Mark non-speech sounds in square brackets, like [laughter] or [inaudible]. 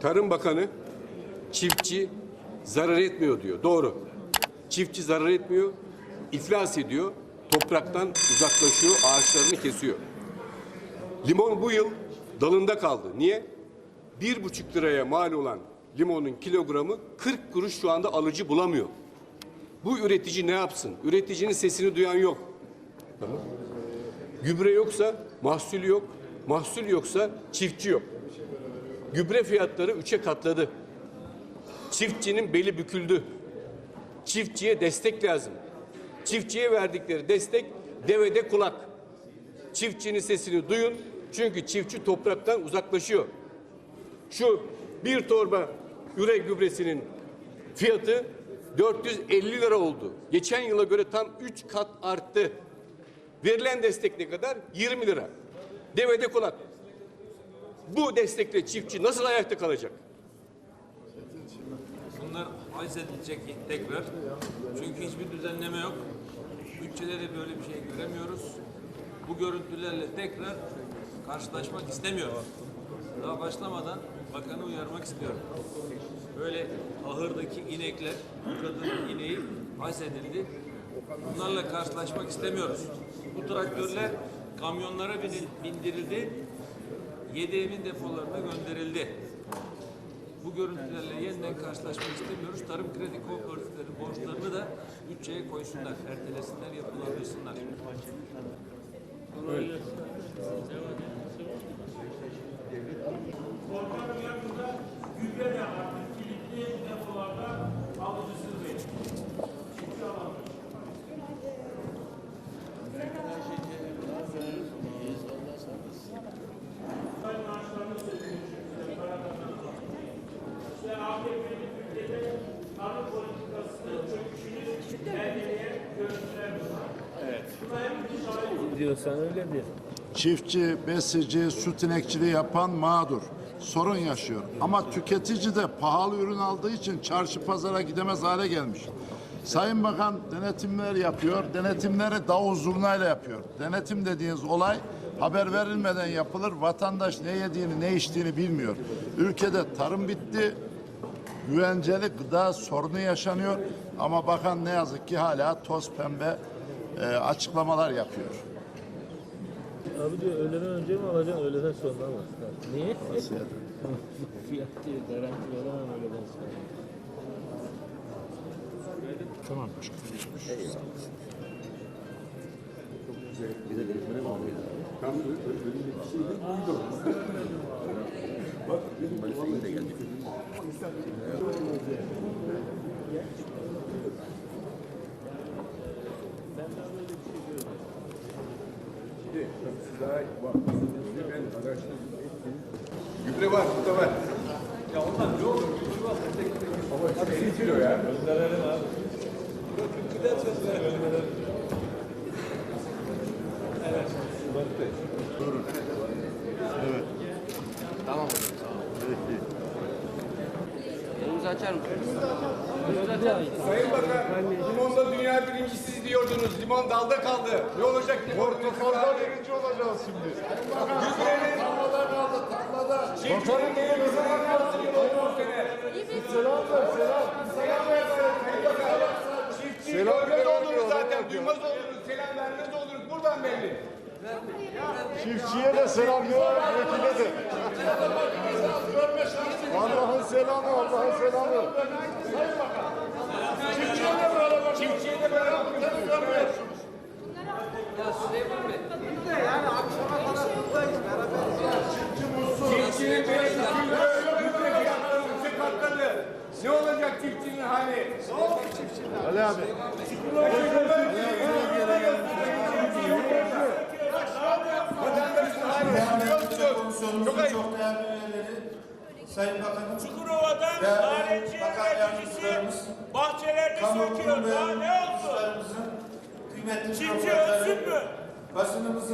Tarım Bakanı çiftçi zarar etmiyor diyor. Doğru. Çiftçi zarar etmiyor, iflas ediyor, topraktan uzaklaşıyor, ağaçlarını kesiyor. Limon bu yıl dalında kaldı. Niye? Bir buçuk liraya mal olan limonun kilogramı 40 kuruş şu anda alıcı bulamıyor. Bu üretici ne yapsın? Üreticinin sesini duyan yok. Tamam. Gübre yoksa mahsul yok. Mahsul yoksa çiftçi yok. Gübre fiyatları üçe katladı. Çiftçinin beli büküldü. Çiftçiye destek lazım. Çiftçiye verdikleri destek devede kulak. Çiftçinin sesini duyun. Çünkü çiftçi topraktan uzaklaşıyor. Şu bir torba üre gübresinin fiyatı 450 lira oldu. Geçen yıla göre tam 3 kat arttı. Verilen destek ne kadar? 20 lira. Devede kulak. Bu destekle çiftçi nasıl ayakta kalacak? Bunlar haiz edilecek tekrar. Çünkü hiçbir düzenleme yok. Bütçede de böyle bir şey göremiyoruz. Bu görüntülerle tekrar karşılaşmak istemiyoruz. Daha başlamadan bakanı uyarmak istiyorum. Böyle ahırdaki inekler, kadının ineği haiz edildi. Bunlarla karşılaşmak istemiyoruz. Bu traktörler kamyonlara bindirildi. Yedi evin depolarına gönderildi. Bu görüntülerle yeniden karşılaşmak istemiyoruz. Tarım kredi kooperatifleri borçlarını da bütçeye koysunlar, ertelesinler, yapılandırsınlar. Diyorsan öyledir. Çiftçi, besici, süt inekçiliği yapan mağdur. Sorun yaşıyor. Ama tüketici de pahalı ürün aldığı için çarşı pazara gidemez hale gelmiş. Sayın Bakan denetimler yapıyor. Denetimleri davul zurnayla yapıyor. Denetim dediğiniz olay haber verilmeden yapılır. Vatandaş ne yediğini, ne içtiğini bilmiyor. Ülkede tarım bitti. Güvenceli gıda sorunu yaşanıyor. Ama bakan ne yazık ki hala toz pembe e, açıklamalar yapıyor. Abi diyor öğleden önce mi alacaksın öğleden sonra mı? Niye? Nasıl [laughs] yani? Fiyat diyor garanti veremem öğleden sonra. Tamam başkanım. Gübre var, burada var. Ya ondan ne olur? Ama 50 kilo ya. Elinizi açar mısınız? Sayın Bakan, limonda dünya birincisi diyordunuz. Limon dalda kaldı. Ne olacak limon? Portakalda birinci olacağız şimdi. Gübrenin Tarlada kaldı, tarlada. çiftçinin geliri zaman kalsın limon bu sene. Selam ver, selam. Selam versin Sayın Bakan. Çiftçi görmez oldunuz zaten. Duymaz oldunuz. Selam vermez oldunuz. Buradan belli. Çiftçiye de selam ver, vekile de. Allah'ın selamı, Allah'ın selamı. Çiftçiye de böyle Çiftçinin böyle gübre fiyatları üçe katladı. Ne olacak çiftçinin hali? Ali abi. Hali Çok ayıp. çok değerli üyeleri, Sayın Bakanım, Çukurova'dan üreticisi yardımcılarımız, bahçelerde söküyor. Daha ne oldu? Çiftçi ölsün mü? basınımızın